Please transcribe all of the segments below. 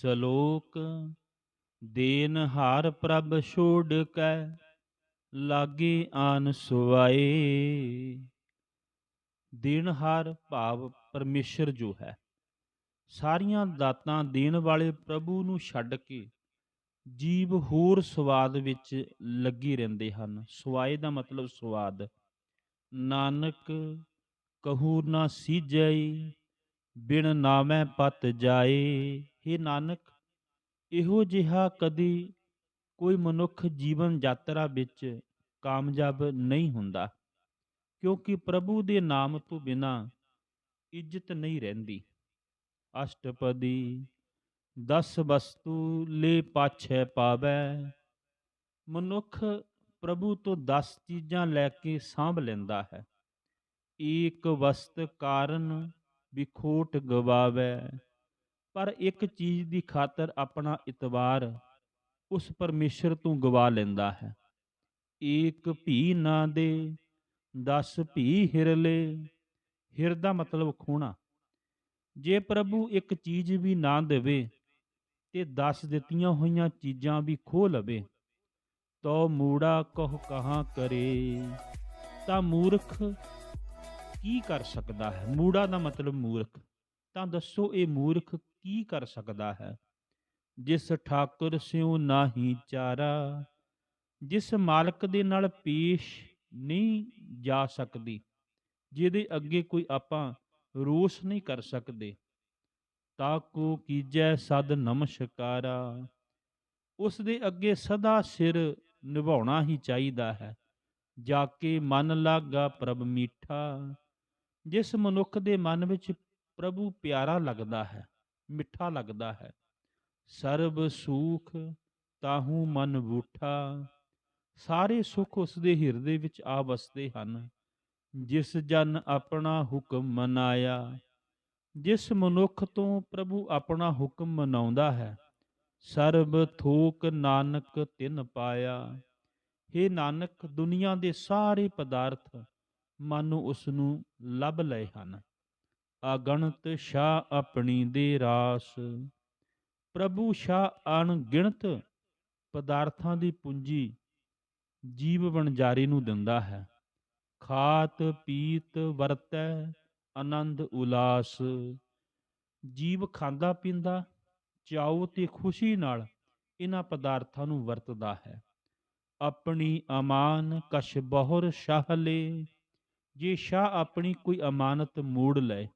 ਸ਼ਲੋਕ, ਦੇਨ ਹਾਰ ਪ੍ਰਭ ਛੋੜ ਕੈ, ਲਾਗੇ ਆਨ ਸੁਆਏ। ਦੇਨਹਾਰ ਭਾਵ ਪਰਮੇਸ਼ਰ ਜੋ ਹੈ। ਸਾਰੀਆਂ ਦਾਤਾਂ ਦੇਣ ਵਾਲੇ ਪ੍ਰਭੂ ਨੂੰ ਛੱਡ ਕੇ ਜੀਵ ਹੋਰ ਸਵਾਦ ਵਿੱਚ ਲੱਗੀ ਰਹਿੰਦੇ ਹਨ। ਸਵਾਏ ਦਾ ਮਤਲਬ ਸਵਾਦ। ਨਾਨਕ, ਕਹੂ ਨਾ ਸੀਜਈ ਬਿਨ ਨਾਮੈ ਪਤ ਜਾਏ। हे ਨਾਨਕ, ਇਹੋ ਜਿਹਾ ਕਦੀ ਕੋਈ ਮਨੁੱਖ ਜੀਵਨ ਯਾਤਰਾ ਵਿੱਚ ਕਾਮਯਾਬ ਨਹੀਂ ਹੁੰਦਾ, ਕਿਉਂਕਿ ਪ੍ਰਭੂ ਦੇ ਨਾਮ ਤੋਂ ਬਿਨਾ ਇੱਜ਼ਤ ਨਹੀਂ ਰਹਿੰਦੀ। ਅਸ਼ਟਪਦੀ, ਦਸ ਵਸਤੂ ਲੈ ਪਾਛੈ ਪਾਵੈ। ਮਨੁੱਖ ਪ੍ਰਭੂ ਤੋਂ 10 ਚੀਜ਼ਾਂ ਲੈ ਕੇ ਸਾਂਭ ਲੈਂਦਾ ਹੈ। ਏਕ ਵਸਤ ਕਾਰਨ ਵਿਖੋਟ ਗਵਾਵੇ। ਪਰ ਇੱਕ ਚੀਜ਼ ਦੀ ਖਾਤਰ ਆਪਣਾ ਇਤਵਾਰ ਉਸ ਪਰਮੇਸ਼ਰ ਤੋਂ ਗਵਾ ਲੈਂਦਾ ਹੈ। ਏਕ ਭੀ ਨਾ ਦੇ 10 ਭੀ ਹਿਰਲੇ। ਹਿਰ ਦਾ ਮਤਲਬ ਖੋਣਾ। ਜੇ ਪ੍ਰਭੂ ਇੱਕ ਚੀਜ਼ ਵੀ ਨਾ ਦੇਵੇ ਤੇ 10 ਦਿੱਤੀਆਂ ਹੋਈਆਂ ਚੀਜ਼ਾਂ ਵੀ ਖੋ ਲਵੇ, ਤੋ ਮੂੜਾ ਕਹ ਕਹਾਂ ਕਰੇ? ਤਾਂ ਮੂਰਖ ਕੀ ਕਰ ਸਕਦਾ ਹੈ? ਮੂੜਾ ਦਾ ਮਤਲਬ ਮੂਰਖ। ਤਾਂ ਦੱਸੋ ਇਹ ਮੂਰਖ ਕੀ ਕਰ ਸਕਦਾ ਹੈ? ਜਿਸ ਠਾਕੁਰ ਸਿਉ ਨਾਹੀ ਚਾਰਾ, ਜਿਸ ਮਾਲਕ ਦੇ ਨਾਲ ਪੇਸ਼ ਨਹੀਂ ਜਾ ਸਕਦੀ, ਜਿਹਦੇ ਅੱਗੇ ਕੋਈ ਆਪਾਂ ਰੋਸ ਨਹੀਂ ਕਰ ਸਕਦੇ। ਤਾਕੋ ਕੀਜੈ ਸਦ ਨਮਸਕਾਰਾ, ਉਸ ਦੇ ਅੱਗੇ ਸਦਾ ਸਿਰ ਨਿਭਾਉਣਾ ਹੀ ਚਾਹੀਦਾ ਹੈ। ਜਾ ਕੇ ਮਨ ਲਾਗਾ ਪ੍ਰਭ ਮੀਠਾ, ਜਿਸ ਮਨੁੱਖ ਦੇ ਮਨ ਵਿੱਚ ਪ੍ਰਭੂ ਪਿਆਰਾ ਲੱਗਦਾ ਹੈ, ਮਿੱਠਾ ਲੱਗਦਾ ਹੈ। ਸਰਬ ਸੂਖ ਤਾਹੂ ਮਨ ਬੂਠਾ, ਸਾਰੇ ਸੁਖ ਉਸ ਦੇ ਹਿਰਦੇ ਵਿੱਚ ਆ ਵਸਦੇ ਹਨ। ਜਿਸ ਜਨ ਆਪਣਾ ਹੁਕਮ ਮਨਾਇਆ, ਜਿਸ ਮਨੁੱਖ ਤੋਂ ਪ੍ਰਭੂ ਆਪਣਾ ਹੁਕਮ ਮਨਾਉਂਦਾ ਹੈ, ਸਰਬ ਥੋਕ ਨਾਨਕ ਤਿਨ ਪਾਇਆ। हे ਨਾਨਕ, ਦੁਨੀਆ ਦੇ ਸਾਰੇ ਪਦਾਰਥ ਮਨ ਨੂੰ ਉਸ ਨੂੰ ਲੱਭ ਲਏ ਹਨ। ਅਗਣਤ ਸ਼ਾ ਆਪਣੀ ਦੇ ਰਾਸ। ਪ੍ਰਭੂ ਸ਼ਾ ਅਣਗਿਣਤ ਪਦਾਰਥਾਂ ਦੀ ਪੂੰਜੀ ਜੀਵ ਬਣਜਾਰੇ ਨੂੰ ਦਿੰਦਾ ਹੈ। ਖਾਤ, ਪੀਤ, ਵਰਤੈ, ਆਨੰਦ, ਉਲਾਸ। ਜੀਵ ਖਾਂਦਾ ਪੀਂਦਾ, ਚਾਉ ਤੇ ਖੁਸ਼ੀ ਨਾਲ ਇਹਨਾਂ ਪਦਾਰਥਾਂ ਨੂੰ ਵਰਤਦਾ ਹੈ। ਆਪਣੀ ਅਮਾਨ ਕਸ਼ ਬਹੁਰ ਸ਼ਾਹਲੇ ਜੇ ਸ਼ਾਹ ਆਪਣੀ ਕੋਈ ਅਮਾਨਤ ਮੋੜ ਲੈ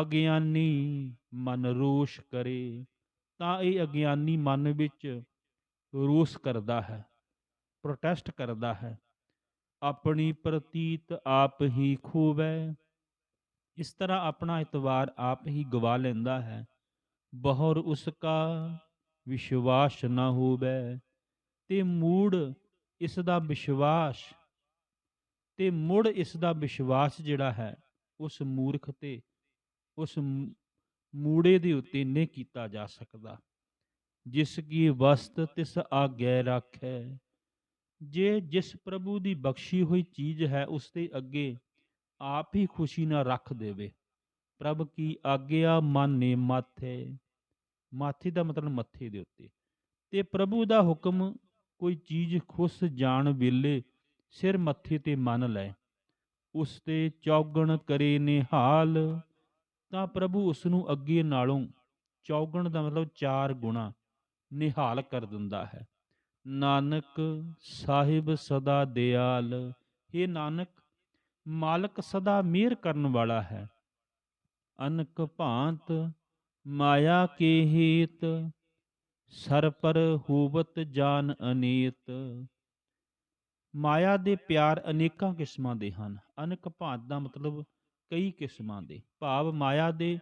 ਅਗਿਆਨੀ ਮਨ ਰੋਸ਼ ਕਰੇ, ਤਾਂ ਇਹ ਅਗਿਆਨੀ ਮਨ ਵਿੱਚ ਰੋਸ ਕਰਦਾ ਹੈ ਪ੍ਰੋਟੈਸਟ ਕਰਦਾ ਹੈ। ਆਪਣੀ ਪ੍ਰਤੀਤ ਆਪ ਹੀ ਖੋਵੈ, ਇਸ ਤਰ੍ਹਾਂ ਆਪਣਾ ਇਤਵਾਰ ਆਪ ਹੀ ਗਵਾ ਲੈਂਦਾ ਹੈ। ਬਹੁਰ ਉਸਕਾ ਵਿਸ਼ਵਾਸ ਨਾ ਹੋਵੇ, ਤੇ ਮੂੜ ਇਸ ਦਾ ਵਿਸ਼ਵਾਸ, ਤੇ ਮੁੜ ਇਸ ਦਾ ਵਿਸ਼ਵਾਸ ਜਿਹੜਾ ਹੈ, ਉਸ ਮੂਰਖ ਤੇ ਉਸ ਮੂੜੇ ਦੇ ਉੱਤੇ ਨਹੀਂ ਕੀਤਾ ਜਾ ਸਕਦਾ। ਜਿਸ ਕੀ ਵਸਤ ਤਿਸ ਆਗੈ ਰੱਖੈ। ਜੇ ਜਿਸ ਪ੍ਰਭੂ ਦੀ ਬਖਸ਼ੀ ਹੋਈ ਚੀਜ਼ ਹੈ ਉਸ ਦੇ ਅੱਗੇ ਆਪ ਹੀ ਖੁਸ਼ੀ ਨਾਲ ਰੱਖ ਦੇਵੇ, ਪ੍ਰਭ ਕੀ ਆਗਿਆ ਮਾਨੇ ਮਾਥੇ। ਮਾਥੇ ਦਾ ਮਤਲਬ ਮੱਥੇ ਦੇ ਉੱਤੇ। ਤੇ ਪ੍ਰਭੂ ਦਾ ਹੁਕਮ ਕੋਈ ਚੀਜ਼ ਖੁਸ਼ ਜਾਣ ਵੇਲੇ ਸਿਰ ਮੱਥੇ ਤੇ ਮੰਨ ਲੈ। ਉਸ ਤੇ ਚੌਗਣ ਕਰੇ ਨਿਹਾਲ। ਤਾਂ ਪ੍ਰਭੂ ਉਸ ਨੂੰ ਅੱਗੇ ਨਾਲੋਂ ਚੌਗਣ ਦਾ ਮਤਲਬ ਚਾਰ ਗੁਣਾ ਨਿਹਾਲ ਕਰ ਦਿੰਦਾ ਹੈ। ਨਾਨਕ ਸਾਹਿਬ ਸਦਾ ਦਿਆਲ ਇਹ ਨਾਨਕ, ਮਾਲਕ ਸਦਾ ਮਿਹਰ ਕਰਨ ਵਾਲਾ ਹੈ। ਅਨਕ ਭਾਂਤ ਮਾਇਆ ਕੇ ਹੀਤ, ਸਰ ਪਰ ਹੋਵਤ ਜਾਨ ਅਨੀਤ। ਮਾਇਆ ਦੇ ਪਿਆਰ ਅਨੇਕਾਂ ਕਿਸਮਾਂ ਦੇ ਹਨ। ਅਨਕ ਭਾਂਤ ਦਾ ਮਤਲਬ ਕਈ ਕਿਸਮਾਂ ਦੇ, ਭਾਵ ਮਾਇਆ ਦੇ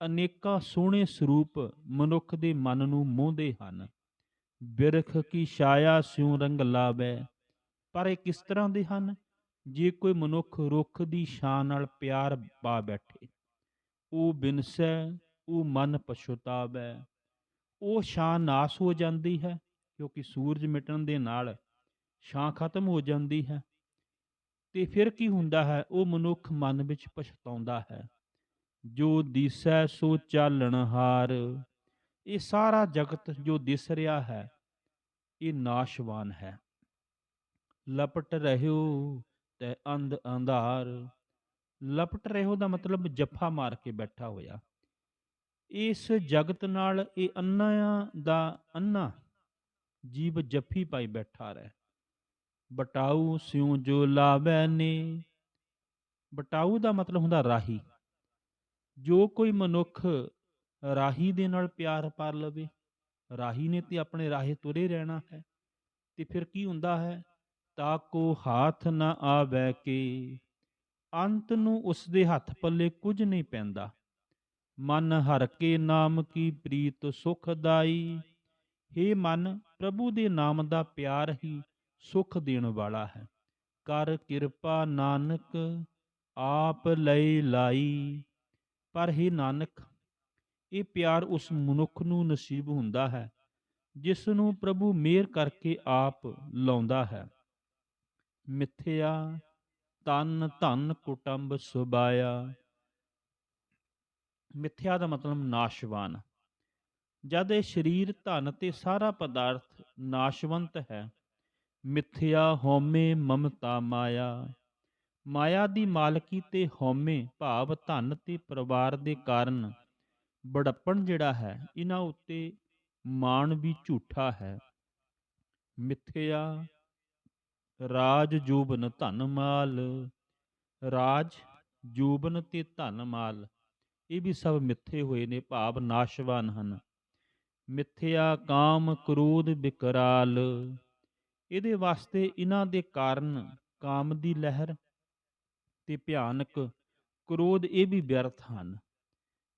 ਅਨੇਕਾਂ ਸੋਹਣੇ ਸਰੂਪ ਮਨੁੱਖ ਦੇ ਮਨ ਨੂੰ ਮੋਹਦੇ ਹਨ। ਬਿਰਖ ਕੀ ਛਾਇਆ ਸਿਉ ਰੰਗ ਲਾਵੇ, ਪਰ ਇਹ ਕਿਸ ਤਰ੍ਹਾਂ ਦੇ ਹਨ? ਜੇ ਕੋਈ ਮਨੁੱਖ ਰੁੱਖ ਦੀ ਛਾਂ ਨਾਲ ਪਿਆਰ ਪਾ ਬੈਠੇ, ਉਹ ਬਿਨਸੈ, ਉਹ ਮਨ ਪਛਤਾਵੇ। ਉਹ ਛਾਂ ਨਾਸ ਹੋ ਜਾਂਦੀ ਹੈ, ਕਿਉਂਕਿ ਸੂਰਜ ਮਿਟਣ ਦੇ ਨਾਲ ਛਾਂ ਖਤਮ ਹੋ ਜਾਂਦੀ ਹੈ। ਤੇ ਫਿਰ ਕੀ ਹੁੰਦਾ ਹੈ? ਉਹ ਮਨੁੱਖ ਮਨ ਵਿੱਚ ਪਛਤਾਉਂਦਾ ਹੈ। ਜੋ ਦਿਸੈ ਸੋ ਚਾਲਣ ਹਾਰ। ਇਹ ਸਾਰਾ ਜਗਤ ਜੋ ਦਿਸ ਰਿਹਾ ਹੈ, ਇਹ ਨਾਸ਼ਵਾਨ ਹੈ। ਲਪਟ ਰਹਿਓ ਤੇ ਅੰਧ ਅੰਧਾਰ। ਲਪਟ ਰਹਿਓ ਦਾ ਮਤਲਬ ਜੱਫਾ ਮਾਰ ਕੇ ਬੈਠਾ ਹੋਇਆ। ਇਸ ਜਗਤ ਨਾਲ ਇਹ ਅੰਨਾ ਦਾ ਅੰਨਾ ਜੀਵ ਜੱਫੀ ਪਾਈ ਬੈਠਾ ਰਹਿ। ਬਟਾਊ ਸਿਉ ਜੋ ਲਾਵੈ ਨੇ। ਬਟਾਊ ਦਾ ਮਤਲਬ ਹੁੰਦਾ ਰਾਹੀ। ਜੋ ਕੋਈ ਮਨੁੱਖ ਰਾਹੀ ਦੇ ਨਾਲ ਪਿਆਰ ਪਾਰ ਲਵੇ, ਰਾਹੀ ਨੇ ਤੇ ਆਪਣੇ ਰਾਹੇ ਤੁਰੇ ਰਹਿਣਾ ਹੈ। ਤੇ ਫਿਰ ਕੀ ਹੁੰਦਾ ਹੈ? ਤਾਂ ਕੋ ਹਾਥ ਨਾ ਆਵੈ ਕੇ। ਅੰਤ ਨੂੰ ਉਸ ਦੇ ਹੱਥ ਪੱਲੇ ਕੁਝ ਨਹੀਂ ਪੈਂਦਾ। ਮਨ ਹਰ ਕੇ ਨਾਮ ਕੀ ਪ੍ਰੀਤ ਸੁਖਦਾਈ हे ਮਨ, ਪ੍ਰਭੂ ਦੇ ਨਾਮ ਦਾ ਪਿਆਰ ਹੀ ਸੁਖ ਦੇਣ ਵਾਲਾ ਹੈ। ਕਰ ਕਿਰਪਾ ਨਾਨਕ ਆਪ ਲਈ ਲਾਈ। ਪਰ ਹੀ ਨਾਨਕ, ਇਹ ਪਿਆਰ ਉਸ ਮਨੁੱਖ ਨੂੰ ਨਸੀਬ ਹੁੰਦਾ ਹੈ, ਜਿਸ ਨੂੰ ਪ੍ਰਭੂ ਮਿਹਰ ਕਰਕੇ ਆਪ ਲਾਉਂਦਾ ਹੈ। ਮਿੱਥਿਆ, ਤਨ ਧਨ ਕੁਟੰਬ ਸੁਬਾਇਆ। ਮਿੱਥਿਆ ਦਾ ਮਤਲਬ ਨਾਸ਼ਵਾਨ। ਜਦ ਇਹ ਸਰੀਰ ਧਨ ਤੇ ਸਾਰਾ ਪਦਾਰਥ ਨਾਸ਼ਵੰਤ ਹੈ ਮਿਥਿਆ ਹਉਮੈ ਮਮਤਾ ਮਾਇਆ। ਮਾਇਆ ਦੀ ਮਾਲਕੀ ਤੇ ਹਉਮੈ ਭਾਵ ਧਨ ਤੇ ਪਰਿਵਾਰ ਦੇ ਕਾਰਨ ਬੜਪਣ ਜਿਹੜਾ ਹੈ, ਇਹਨਾਂ ਉੱਤੇ ਮਾਣ ਵੀ ਝੂਠਾ ਹੈ। ਮਿੱਥਿਆ, ਰਾਜ ਜੂਬਨ ਧਨ ਮਾਲ, ਰਾਜ ਜੂਬਨ ਤੇ ਧਨ ਮਾਲ, ਇਹ ਵੀ ਸਭ ਮਿੱਥੇ ਹੋਏ ਨੇ, ਭਾਵ ਨਾਸ਼ਵਾਨ ਹਨ। ਮਿੱਥਿਆ ਕਾਮ ਕ੍ਰੋਧ ਵਿਕਰਾਲ ਇਹਦੇ ਵਾਸਤੇ ਇਹਨਾਂ ਦੇ ਕਾਰਨ ਕਾਮ ਦੀ ਲਹਿਰ ਤੇ ਭਿਆਨਕ ਕ੍ਰੋਧ ਇਹ ਵੀ ਵਿਅਰਥ ਹਨ।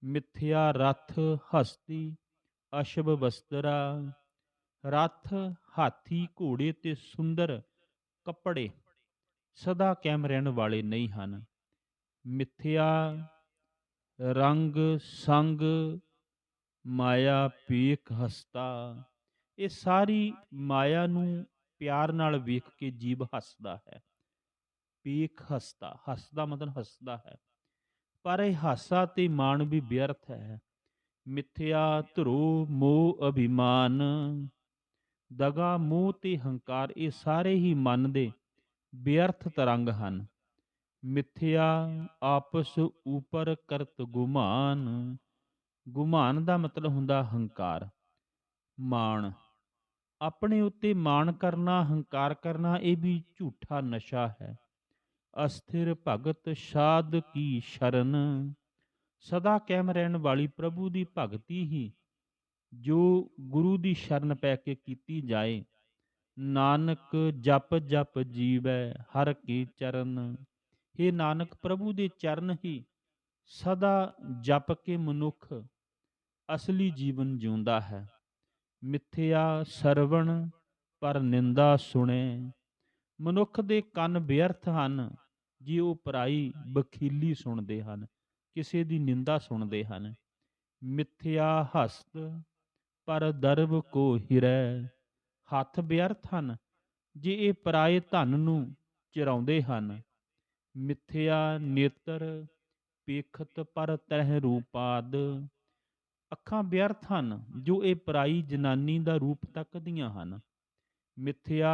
ਮਿੱਥਿਆ ਰਥ ਹਸਤੀ ਅਸ਼ਬ ਵਸਤਰਾ ਰਥ ਹਾਥੀ ਘੋੜੇ ਤੇ ਸੁੰਦਰ ਕੱਪੜੇ ਸਦਾ ਕਾਇਮ ਰਹਿਣ ਵਾਲੇ ਨਹੀਂ ਹਨ। ਮਿੱਥਿਆ ਰੰਗ ਸੰਗ ਮਾਇਆ ਪੀਖ ਹਸਤਾ, ਇਹ ਸਾਰੀ ਮਾਇਆ ਨੂੰ ਪਿਆਰ ਨਾਲ ਵੇਖ ਕੇ ਜੀਵ ਹੱਸਦਾ ਹੈ। ਪੀਖ ਹੱਸਦਾ ਹੱਸਦਾ ਮਤਲਬ ਹੱਸਦਾ ਹੈ। ਪਰ ਇਹ ਹਾਸਾ ਤੇ ਮਾਣ ਵੀ ਵਿਅਰਥ ਹੈ। ਮਿੱਥਿਆ ਧਰੋ ਮੋਹ ਅਭਿਮਾਨ, ਦਗਾ ਮੋਹ ਤੇ ਹੰਕਾਰ ਇਹ ਸਾਰੇ ਹੀ ਮਨ ਦੇ ਵਿਅਰਥ ਤਰੰਗ ਹਨ। ਮਿੱਥਿਆ ਆਪਸ ਉਪਰ ਕਰਤ ਗੁਮਾਨ ਗੁਮਾਨ ਦਾ ਮਤਲਬ ਹੁੰਦਾ ਹੰਕਾਰ, ਮਾਣ। ਆਪਣੇ ਉੱਤੇ ਮਾਣ ਕਰਨਾ, ਹੰਕਾਰ ਕਰਨਾ, ਇਹ ਵੀ ਝੂਠਾ ਨਸ਼ਾ ਹੈ। ਅਸਥਿਰ ਭਗਤ ਸਾਧ ਕੀ ਸ਼ਰਨ? ਸਦਾ ਕਾਇਮ ਰਹਿਣ ਵਾਲੀ ਪ੍ਰਭੂ ਦੀ ਭਗਤੀ ਹੀ, ਜੋ ਗੁਰੂ ਦੀ ਸ਼ਰਨ ਪੈ ਕੇ ਕੀਤੀ ਜਾਏ। ਨਾਨਕ ਜਪ ਜਪ ਜੀਵੈ, ਹਰ ਕੀ ਚਰਨ। ਇਹ ਨਾਨਕ, ਪ੍ਰਭੂ ਦੇ ਚਰਨ ਹੀ ਸਦਾ ਜਪ ਕੇ ਮਨੁੱਖ ਅਸਲੀ ਜੀਵਨ ਜਿਉਂਦਾ ਹੈ। ਮਿੱਥਿਆ ਸਰਵਣ ਪਰ ਨਿੰਦਾ ਸੁਣੇ। ਮਨੁੱਖ ਦੇ ਕੰਨ ਬੇਅਰਥ ਹਨ, ਜੇ ਉਹ ਪਰਾਈ ਬਖੀਲੀ ਸੁਣਦੇ ਹਨ, ਕਿਸੇ ਦੀ ਨਿੰਦਾ ਸੁਣਦੇ ਹਨ। ਮਿੱਥਿਆ ਹਸਤ ਪਰ ਦਰਬ ਕੋ ਹਿਰੈ, ਹੱਥ ਬੇਅਰਥ ਹਨ, ਜੇ ਇਹ ਪਰਾਏ ਧਨ ਨੂੰ ਚਿਰਾਉਂਦੇ ਹਨ। ਮਿੱਥਿਆ ਨੇਤਰ ਪੇਖਤ ਪਰ ਤਰਹ ਰੂਪਾਦ ਅੱਖਾਂ ਬੇਅਰਥ ਹਨ, ਜੋ ਇਹ ਪਰਾਈ ਜਨਾਨੀ ਦਾ ਰੂਪ ਤੱਕਦੀਆਂ ਹਨ। ਮਿੱਥਿਆ,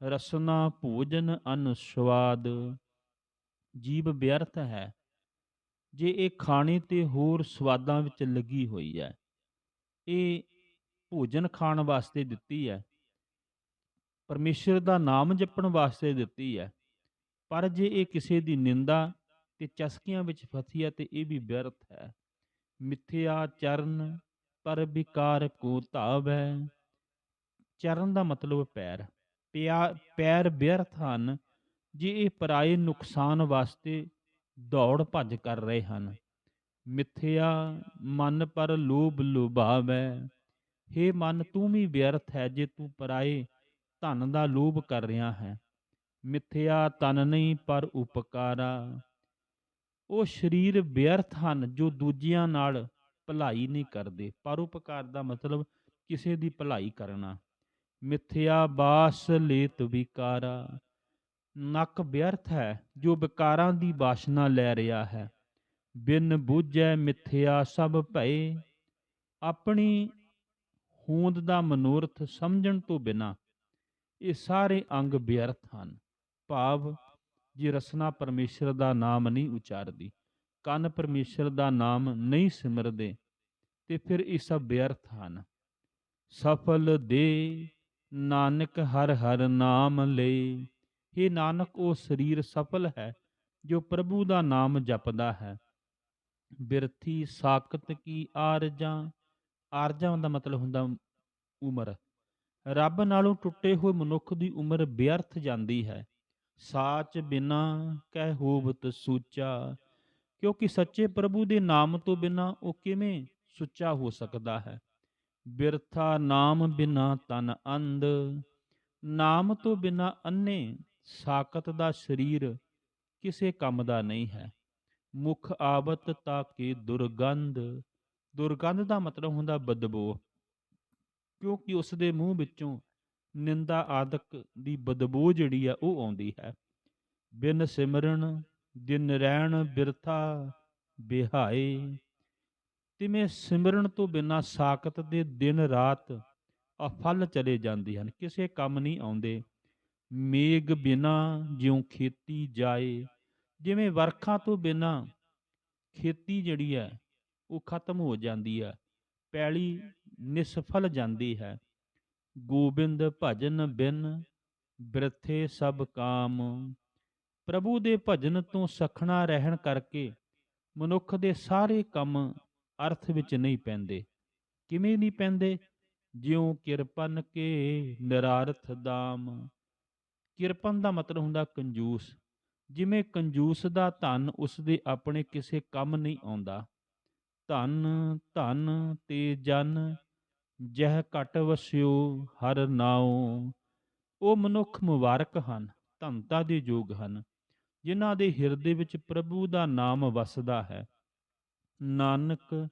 ਰਸਨਾ, ਭੋਜਨ, ਅਨ ਸਵਾਦ ਜੀਬ ਬੇਅਰਥ ਹੈ। ਜੇ ਇਹ ਖਾਣੇ ਤੇ ਹੋਰ ਸਵਾਦਾਂ ਵਿੱਚ ਲੱਗੀ ਹੋਈ ਹੈ, ਇਹ ਭੋਜਨ ਖਾਣ ਵਾਸਤੇ ਦਿੱਤੀ ਹੈ, ਪਰਮੇਸ਼ਰ ਦਾ ਨਾਮ ਜਪਣ ਵਾਸਤੇ ਦਿੱਤੀ ਹੈ, ਪਰ ਜੇ ਇਹ ਕਿਸੇ ਦੀ ਨਿੰਦਾ ਤੇ ਚਸਕੀਆਂ ਵਿੱਚ ਫਸੀ ਹੈ ਤੇ ਇਹ ਵੀ ਵਿਅਰਥ ਹੈ। ਮਿਥਿਆ ਚਰਨ ਪਰ ਵਿਕਾਰ ਕੋ ਧਾਵੈ। ਚਰਨ ਦਾ ਮਤਲਬ ਪੈਰ। ਪੈਰ ਵਿਅਰਥ ਹਨ, ਜੇ ਇਹ ਪਰਾਏ ਨੁਕਸਾਨ ਵਾਸਤੇ ਦੌੜ ਭੱਜ ਕਰ ਰਹੇ ਹਨ। ਮਿੱਥਿਆ, ਮਨ ਪਰ ਲੋਭ ਲੁਭਾਵੈ। हे ਮਨ, ਤੂੰ ਵੀ ਵਿਅਰਥ ਹੈ ਜੇ ਤੂੰ ਪਰਾਏ ਧਨ ਦਾ ਲੋਭ ਕਰ ਰਿਹਾ ਹੈ। ਮਿੱਥਿਆ, ਤਨ ਨਹੀਂ ਪਰ ਉਪਕਾਰਾ। ਉਹ ਸਰੀਰ ਵਿਅਰਥ ਹਨ ਜੋ ਦੂਜਿਆਂ ਨਾਲ ਭਲਾਈ ਨਹੀਂ ਕਰਦੇ। ਪਰਉਪਕਾਰ ਦਾ ਮਤਲਬ ਕਿਸੇ ਦੀ ਭਲਾਈ ਕਰਨਾ। ਮਿੱਥਿਆ ਬਾਸ ਲੇਤ ਵਿਕਾਰਾ। ਨੱਕ ਵਿਅਰਥ ਹੈ ਜੋ ਵਿਕਾਰਾਂ ਦੀ ਬਾਸ਼ਨਾ ਲੈ ਰਿਹਾ ਹੈ। ਬਿਨ ਬੂਝੈ ਮਿੱਥਿਆ ਸਭ ਭਏ। ਆਪਣੀ ਹੋਂਦ ਦਾ ਮਨੋਰਥ ਸਮਝਣ ਤੋਂ ਬਿਨਾ ਇਹ ਸਾਰੇ ਅੰਗ ਵਿਅਰਥ ਹਨ। ਭਾਵ ਜੇ ਰਸਨਾ ਪਰਮੇਸ਼ਰ ਦਾ ਨਾਮ ਨਹੀਂ ਉਚਾਰਦੀ, ਕੰਨ ਪਰਮੇਸ਼ਰ ਦਾ ਨਾਮ ਨਹੀਂ ਸਿਮਰਦੇ, ਤੇ ਫਿਰ ਇਹ ਸਭ ਵਿਅਰਥ ਹਨ। ਸਫਲ ਦੇ ਨਾਨਕ ਹਰ ਹਰ ਨਾਮ ਲਈ ਇਹ ਨਾਨਕ, ਉਹ ਸਰੀਰ ਸਫਲ ਹੈ ਜੋ ਪ੍ਰਭੂ ਦਾ ਨਾਮ ਜਪਦਾ ਹੈ। ਬਿਰਥੀ ਸਾਖਤ ਕੀ ਆਰਜਾਂ। ਆਰਜਾਂ ਦਾ ਮਤਲਬ ਹੁੰਦਾ ਉਮਰ। ਰੱਬ ਨਾਲੋਂ ਟੁੱਟੇ ਹੋਏ ਮਨੁੱਖ ਦੀ ਉਮਰ ਵਿਅਰਥ ਜਾਂਦੀ ਹੈ। ਸਾਚ ਬਿਨਾ ਕਹਿ ਹੋਵਤ ਸੂਚਾ, ਕਿਉਂਕਿ ਸੱਚੇ ਪ੍ਰਭੂ ਦੇ ਨਾਮ ਤੋਂ ਬਿਨਾ ਉਹ ਕਿਵੇਂ ਸੁੱਚਾ ਹੋ ਸਕਦਾ ਹੈ? ਬਿਰਥਾ ਨਾਮ ਬਿਨਾ ਤਨ ਅੰਧ, ਨਾਮ ਤੋਂ ਬਿਨਾ ਅੰਨੇ ਸਾਕਤ ਦਾ ਸਰੀਰ ਕਿਸੇ ਕੰਮ ਦਾ ਨਹੀਂ ਹੈ। ਮੁਖ ਆਵਤ ਤਾਕੇ ਦੁਰਗੰਧ ਦੁਰਗੰਧ ਦਾ ਮਤਲਬ ਹੁੰਦਾ ਬਦਬੂ, ਕਿਉਂਕਿ ਉਸ ਦੇ ਮੂੰਹ ਵਿੱਚੋਂ ਨਿੰਦਾ ਆਦਿਕ ਦੀ ਬਦਬੂ ਜਿਹੜੀ ਆ ਉਹ ਆਉਂਦੀ ਹੈ। ਬਿਨ ਸਿਮਰਨ, ਦਿਨ ਰਹਿਣ ਬਿਰਥਾ, ਬਿਹਾਏ। ਤਿਵੇਂ ਸਿਮਰਨ ਤੋਂ ਬਿਨਾ ਸਾਖਤ ਦੇ ਦਿਨ ਰਾਤ ਅਫਲ ਚਲੇ ਜਾਂਦੇ ਹਨ। ਕਿਸੇ ਕੰਮ ਨਹੀਂ ਆਉਂਦੇ। ਮੇਗ ਬਿਨਾ ਜਿਉ ਖੇਤੀ ਜਾਏ। ਜਿਵੇਂ ਵਰਖਾ ਤੋਂ ਬਿਨਾ ਖੇਤੀ ਜਿਹੜੀ ਹੈ, ਉਹ ਖਤਮ ਹੋ ਜਾਂਦੀ ਹੈ। ਪੈਲੀ ਨਿਸਫਲ ਜਾਂਦੀ ਹੈ। ਗੋਬਿੰਦ ਭਜਨ ਬਿਨ ਬ੍ਰਥੇ ਸਭ ਕਾਮ। ਪ੍ਰਭੂ ਦੇ ਭਜਨ ਤੋਂ ਸਖਣਾ ਰਹਿਣ ਕਰਕੇ ਮਨੁੱਖ ਦੇ ਸਾਰੇ ਕੰਮ ਅਰਥ ਵਿੱਚ ਨਹੀਂ ਪੈਂਦੇ। ਕਿਵੇਂ ਨਹੀਂ ਪੈਂਦੇ? ਜਿਉ ਕਿਰਪਨ ਕੇ ਨਿਰਾਰਥ ਦਾਮ। ਕਿਰਪਨ ਦਾ ਮਤਲਬ ਹੁੰਦਾ ਕੰਜੂਸ। ਜਿਵੇਂ ਕੰਜੂਸ ਦਾ ਧਨ ਉਸ ਦੇ ਆਪਣੇ ਕਿਸੇ ਕੰਮ ਨਹੀਂ ਆਉਂਦਾ। ਧਨ ਧਨ ਤੇ ਜਨ ਜਹ ਘਟ ਵਸਿਓ, ਹਰ ਨਾਉ। ਉਹ ਮਨੁੱਖ ਮੁਬਾਰਕ ਹਨ ਧੰਤਾ ਦੇ ਯੋਗ ਹਨ, ਜਿਨ੍ਹਾਂ ਦੇ ਹਿਰਦੇ ਵਿੱਚ ਪ੍ਰਭੂ ਦਾ ਨਾਮ ਵਸਦਾ ਹੈ। ਨਾਨਕ,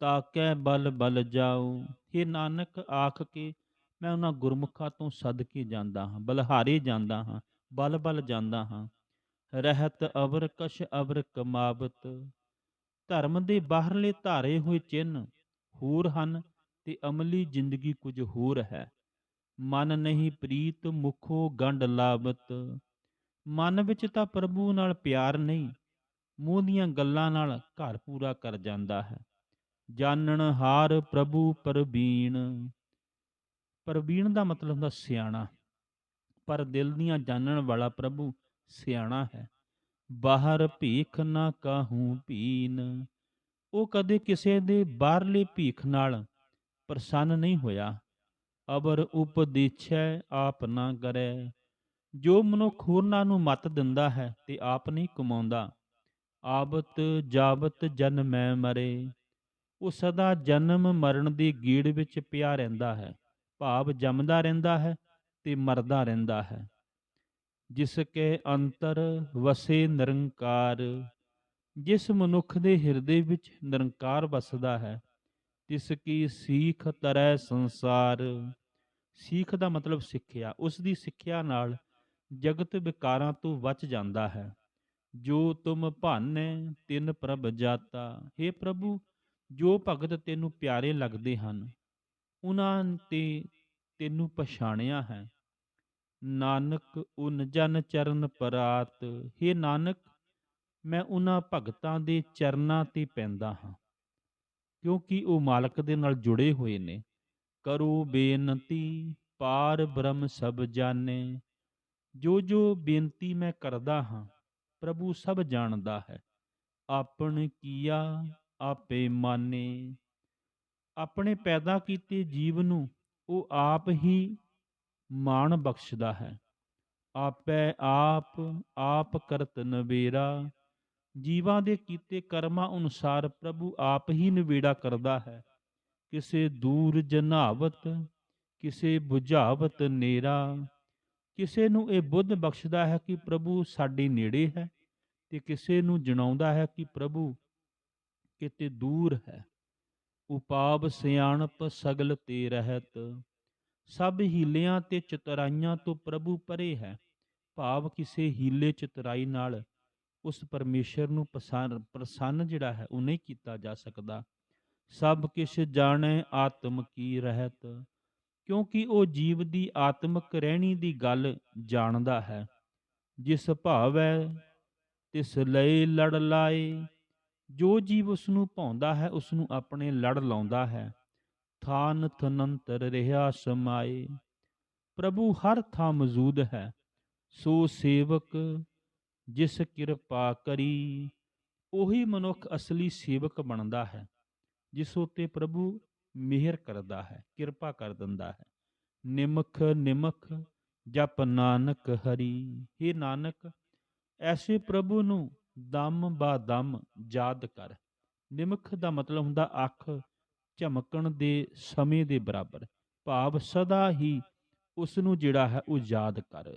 ਤਾਕੈ ਬਲ ਬਲ ਜਾਉ। ਇਹ ਨਾਨਕ, ਆਖ ਕੇ ਮੈਂ ਉਹਨਾਂ ਗੁਰਮੁਖਾਂ ਤੋਂ ਸਦਕੇ ਜਾਂਦਾ ਹਾਂ, ਬਲਹਾਰੇ ਜਾਂਦਾ ਹਾਂ, ਬਲ ਬਲ ਜਾਂਦਾ ਹਾਂ। ਰਹਿਤ ਅਵਰ ਕਸ਼ ਅਵਰ ਕਮਾਵਤ। ਧਰਮ ਦੇ ਬਾਹਰਲੇ ਧਾਰੇ ਹੋਏ ਚਿੰਨ ਹੋਰ ਹਨ ਤੇ ਅਮਲੀ ਜ਼ਿੰਦਗੀ ਕੁਝ ਹੋਰ ਹੈ। ਮਨ ਨਹੀਂ ਪ੍ਰੀਤ ਮੁਖੋ ਗੰਢ ਲਾਵਤ ਮਨ ਵਿੱਚ ਤਾਂ ਪ੍ਰਭੂ ਨਾਲ ਪਿਆਰ ਨਹੀਂ, ਮੂੰਹ ਦੀਆਂ ਗੱਲਾਂ ਨਾਲ ਘਰ ਪੂਰਾ ਕਰ ਜਾਂਦਾ ਹੈ। ਜਾਣਨ ਹਾਰ ਪ੍ਰਭੂ ਪਰਬੀਣ ਪਰਬੀਣ ਦਾ ਮਤਲਬ ਹੁੰਦਾ ਸਿਆਣਾ। ਪਰ ਦਿਲ ਦੀਆਂ ਜਾਣਨ ਵਾਲਾ ਪ੍ਰਭੂ ਸਿਆਣਾ ਹੈ। ਬਾਹਰ ਭੀਖ ਨਾ ਕਾਹੂ ਪੀਨ ਉਹ ਕਦੇ ਕਿਸੇ ਦੇ ਬਾਹਰਲੇ ਭੀਖ ਨਾਲ ਪ੍ਰਸੰਨ ਨਹੀਂ ਹੋਇਆ। ਅਬਰ ਉਪਦੇਛੈ ਆਪ ਨਾ ਕਰੈ। ਜੋ ਮਨੁੱਖ ਹੋਰਨਾਂ ਨੂੰ ਮਤ ਦਿੰਦਾ ਹੈ ਤੇ ਆਪ ਨਹੀਂ ਕਮਾਉਂਦਾ, ਆਬਤ ਜਾਬਤ ਜਨਮੈ ਮਰੇ। ਉਹ ਸਦਾ ਜਨਮ ਮਰਨ ਦੀ ਗੀੜ ਵਿੱਚ ਪਿਆ ਰਹਿੰਦਾ ਹੈ, ਭਾਵ ਜੰਮਦਾ ਰਹਿੰਦਾ ਹੈ ਤੇ ਮਰਦਾ ਰਹਿੰਦਾ ਹੈ। ਜਿਸ ਕੇ ਅੰਤਰ ਵਸੇ ਨਿਰੰਕਾਰ, ਜਿਸ ਮਨੁੱਖ ਦੇ ਹਿਰਦੇ ਵਿੱਚ ਨਿਰੰਕਾਰ ਵਸਦਾ ਹੈ ਤਿਸ ਕੀ ਸੀਖ ਤਰੈ ਸੰਸਾਰ। ਸੀਖ ਦਾ ਮਤਲਬ ਸਿੱਖਿਆ। ਉਸ ਦੀ ਸਿੱਖਿਆ ਨਾਲ ਜਗਤ ਵਿਕਾਰਾਂ ਤੋਂ ਬਚ ਜਾਂਦਾ ਹੈ। ਜੋ ਤੁਮ ਭਾਨੇ, ਤਿੰਨ ਪ੍ਰਭ ਜਾਤਾ। हे ਪ੍ਰਭੂ, ਜੋ ਭਗਤ ਤੈਨੂੰ ਪਿਆਰੇ ਲੱਗਦੇ ਹਨ ਉਹਨਾਂ ਤੇ ਤੈਨੂੰ ਪਛਾਣਿਆ ਹੈ। ਨਾਨਕ, ਉਨ ਜਨ ਚਰਨ ਪਰਾਤ। हे ਨਾਨਕ, ਮੈਂ ਉਹਨਾਂ ਭਗਤਾਂ ਦੇ ਚਰਨਾਂ ਤੇ ਪੈਂਦਾ ਹਾਂ। ਕਿਉਂਕਿ ਉਹ ਮਾਲਕ ਦੇ ਨਾਲ ਜੁੜੇ ਹੋਏ ਨੇ। ਕਰੋ ਬੇਨਤੀ, ਪਾਰ ਬ੍ਰਹਮ ਸਭ ਜਾਣੇ। ਜੋ ਜੋ ਬੇਨਤੀ ਮੈਂ ਕਰਦਾ ਹਾਂ, ਪ੍ਰਭੂ ਸਭ ਜਾਣਦਾ ਹੈ। ਆਪਣ ਕੀਆ ਆਪੇ ਮਾਨੇ। ਆਪਣੇ ਪੈਦਾ ਕੀਤੇ ਜੀਵ ਨੂੰ ਉਹ ਆਪ ਹੀ ਮਾਣ ਬਖਸ਼ਦਾ ਹੈ। ਆਪੇ ਆਪ ਆਪ ਕਰਤ ਨਵੇਰਾ ਜੀਵਾਂ ਦੇ ਕੀਤੇ ਕਰਮਾਂ ਅਨੁਸਾਰ ਪ੍ਰਭੂ ਆਪ ਹੀ ਨਿਵੇੜਾ ਕਰਦਾ ਹੈ। ਕਿਸੇ ਦੂਰ ਜਨਾਵਤ, ਕਿਸੇ 부ਝਾਵਤ ਨੇਰਾ, ਕਿਸੇ ਨੂੰ ਇਹ ਬੁੱਧ ਬਖਸ਼ਦਾ ਹੈ ਕਿ ਪ੍ਰਭੂ ਸਾਡੇ ਨੇੜੇ ਹੈ ਤੇ ਕਿਸੇ ਨੂੰ ਜਣਾਉਂਦਾ ਹੈ ਕਿ ਪ੍ਰਭੂ ਕਿਤੇ ਦੂਰ ਹੈ। ਉਪਾਵ ਸਿਆਣਪ ਸਗਲ ਤੇ ਰਹਿਤ, ਸਭ ਹੀਲਿਆਂ ਤੇ ਚਤੁਰਾਈਆਂ ਤੋਂ ਪ੍ਰਭੂ ਪਰੇ ਹੈ। ਭਾਵ ਕਿਸੇ ਹੀਲੇ ਚਤਰਾਈ ਨਾਲ ਉਸ ਪਰਮੇਸ਼ਰ ਨੂੰ ਪ੍ਰਸੰਨ ਪ੍ਰਸੰਨ ਜਿਹੜਾ ਹੈ, ਉਹ ਨਹੀਂ ਕੀਤਾ ਜਾ ਸਕਦਾ। ਸਭ ਕਿਛ ਜਾਣੈ, ਆਤਮ ਕੀ ਰਹਿਤ। ਕਿਉਂਕਿ ਉਹ ਜੀਵ ਦੀ ਆਤਮਿਕ ਰਹਿਣੀ ਦੀ ਗੱਲ ਜਾਣਦਾ ਹੈ। ਜਿਸ ਭਾਵੈ, ਤਿਸ ਲਈ ਲੜ ਲਾਏ। ਜੋ ਜੀਵ ਉਸ ਨੂੰ ਭਾਉਂਦਾ ਹੈ ਉਸ ਨੂੰ ਆਪਣੇ ਲੜ ਲਾਉਂਦਾ ਹੈ। ਥਾਨ ਥਨੰਤਰ ਰਿਹਾ ਸਮਾਏ। ਪ੍ਰਭੂ ਹਰ ਥਾਂ ਮੌਜੂਦ ਹੈ। ਸੋ ਸੇਵਕ ਜਿਸ ਕਿਰਪਾ ਕਰੀ, ਉਹੀ ਮਨੁੱਖ ਅਸਲੀ ਸੇਵਕ ਬਣਦਾ ਹੈ, ਜਿਸ ਉਤੇ ਪ੍ਰਭੂ ਮਿਹਰ ਕਰਦਾ ਹੈ, ਕਿਰਪਾ ਕਰ ਦਿੰਦਾ ਹੈ। ਨਿਮਖ ਨਿਮਖ, ਜਪ ਨਾਨਕ ਹਰੀ हे ਨਾਨਕ, ਐਸੇ ਪ੍ਰਭੂ ਨੂੰ ਦਮ ਬਾ ਦਮ ਯਾਦ ਕਰ। ਨਿਮਖ ਦਾ ਮਤਲਬ ਹੁੰਦਾ ਅੱਖ ਝਮਕਣ ਦੇ ਸਮੇਂ ਦੇ ਬਰਾਬਰ, ਭਾਵ ਸਦਾ ਹੀ ਉਸ ਨੂੰ ਜਿਹੜਾ ਹੈ ਉਹ ਯਾਦ ਕਰ।